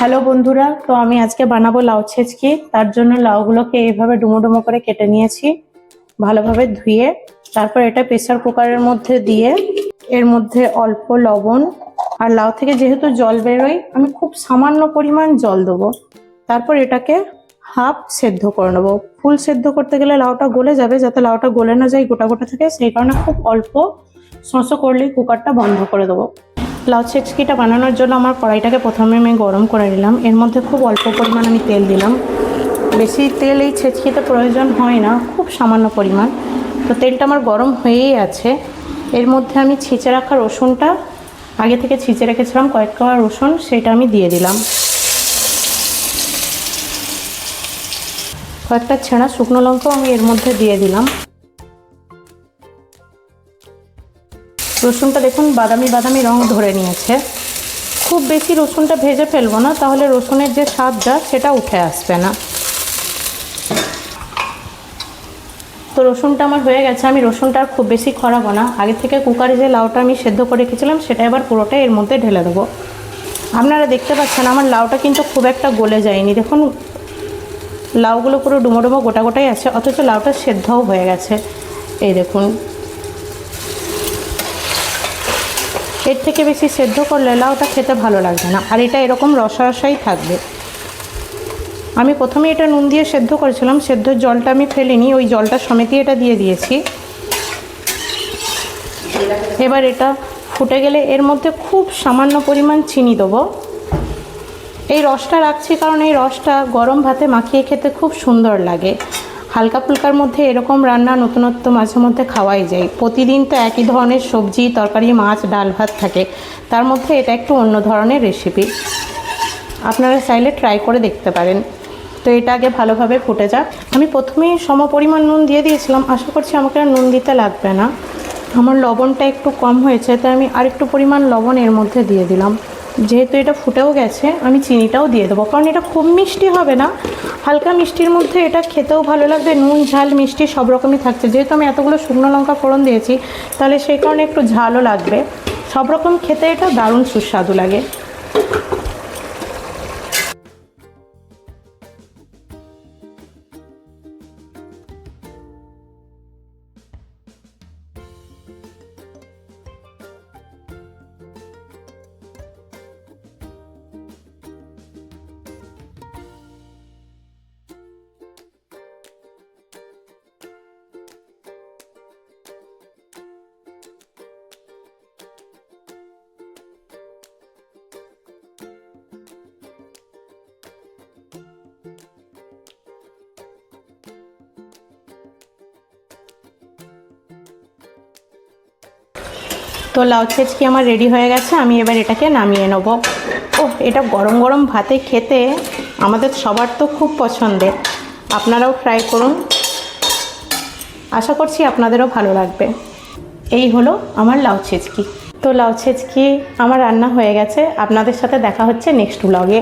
Hello বন্ধুরা, তো আমি আজকে বানাবো লাউ ছেচকি। তার জন্য লাউগুলোকে এইভাবে ডুমো ডুমো করে কেটে নিয়েছি, ভালোভাবে ধুয়ে। তারপর এটা প্রেসার কুকারের মধ্যে দিয়ে এর মধ্যে অল্প লবণ। আর লাউ থেকে যেহেতু জল বেরোয়, আমি খুব সামান্য পরিমাণ জল দেবো। তারপর এটাকে হাফ সেদ্ধ করে নেব। ফুল সেদ্ধ করতে গেলে লাউটা গলে যাবে, যাতে লাউটা গলে না যায় গোটা গোটা থাকে। সেই কারণে খুব অল্প শোঁসো করলেই কুকারটা বন্ধ করে দেবো। লাউ ছেচকিটা বানানোর জন্য আমার কড়াইটাকে প্রথমে আমি গরম করে নিলাম। এর মধ্যে খুব অল্প পরিমাণ আমি তেল দিলাম। বেশি তেল এই ছেচকিতে প্রয়োজন হয় না, খুব সামান্য পরিমাণ। তো তেলটা আমার গরম হয়েই আছে। এর মধ্যে আমি ছিঁচে রাখা রসুনটা, আগে থেকে ছিঁচে রেখেছিলাম কয়েক কোয়া রসুন, সেটা আমি দিয়ে দিলাম। কয়েকটা ছেঁড়া শুকনো লঙ্কাও আমি এর মধ্যে দিয়ে দিলাম। রসুনটা দেখুন, বাদামি বাদামি রং ধরে নিয়েছে। খুব বেশি রসুনটা ভেজে ফেলব না, তাহলে রসুনের যে স্বাদটা, সেটা উঠে আসবে না। তো রসুনটা আমার হয়ে গেছে, আমি রসুনটা আর খুব বেশি খরাবো না। আগে থেকে কুকারে যে লাউটা আমি সেদ্ধ করে রেখেছিলাম, সেটা এবার পুরোটা এর মধ্যে ঢেলে দেবো। আপনারা দেখতে পাচ্ছেন, আমার লাউটা কিন্তু খুব একটা গলে যায়নি। দেখুন, লাউগুলো পুরো ডুমো ডুমো গোটা গোটাই আছে, অথচ লাউটা সেদ্ধও হয়ে গেছে। এই দেখুন এর থেকে বেশি সেদ্ধ করলে লাউটা খেতে ভালো লাগবে না। আর এটা এরকম রসা রসাই থাকবে। আমি প্রথমে এটা নুন দিয়ে সেদ্ধ করেছিলাম। সেদ্ধর জলটা আমি ফেলিনি, ওই জলটা সমেতই এটা দিয়ে দিয়েছি। এবার এটা ফুটে গেলে এর মধ্যে খুব সামান্য পরিমাণ চিনি দেবো। এই রসটা রাখছি কারণ এই রসটা গরম ভাতে মাখিয়ে খেতে খুব সুন্দর লাগে। হালকা ফুলকার মধ্যে এরকম রান্না নতুনত্ব মাঝে মধ্যে খাওয়াই যায়। প্রতিদিন তো একই ধরনের সবজি, তরকারি, মাছ, ডাল, ভাত থাকে। তার মধ্যে এটা একটু অন্য ধরনের রেসিপি আপনারা চাইলে ট্রাই করে দেখতে পারেন। তো এটা আগে ভালোভাবে ফুটে যাক। আমি প্রথমেই সম পরিমাণ নুন দিয়ে দিয়েছিলাম। আশা করছি আমাকে আর নুন দিতে লাগবে না। আমার লবণটা একটু কম হয়েছে, তাই আমি আরেকটু পরিমাণ লবণ এর মধ্যে দিয়ে দিলাম। যেহেতু এটা ফুটেও গেছে, আমি চিনিটাও দিয়ে দেবো। কারণ এটা খুব মিষ্টি হবে না। হালকা মিষ্টির মধ্যে এটা খেতেও ভালো লাগবে। নুন, ঝাল, মিষ্টি সব রকমই থাকছে। যেহেতু আমি এতগুলো শুকনো লঙ্কা ফোড়ন দিয়েছি, তাহলে সেই কারণে একটু ঝালও লাগবে। সব রকম খেতে এটা দারুণ সুস্বাদু লাগে। তো লাউ ছেচকি আমার রেডি হয়ে গেছে? আমি এবার এটাকে নামিয়ে নেব। ও এটা গরম গরম ভাতে খেতে আমাদের সবার তো খুব পছন্দের। আপনারাও ট্রাই করুন। আশা করছি আপনাদেরও ভালো লাগবে। এই হলো আমার লাউ ছেচকি। তো লাউ ছেচকি আমার রান্না হয়ে গেছে। আপনাদের সাথে দেখা হচ্ছে নেক্সট ব্লগে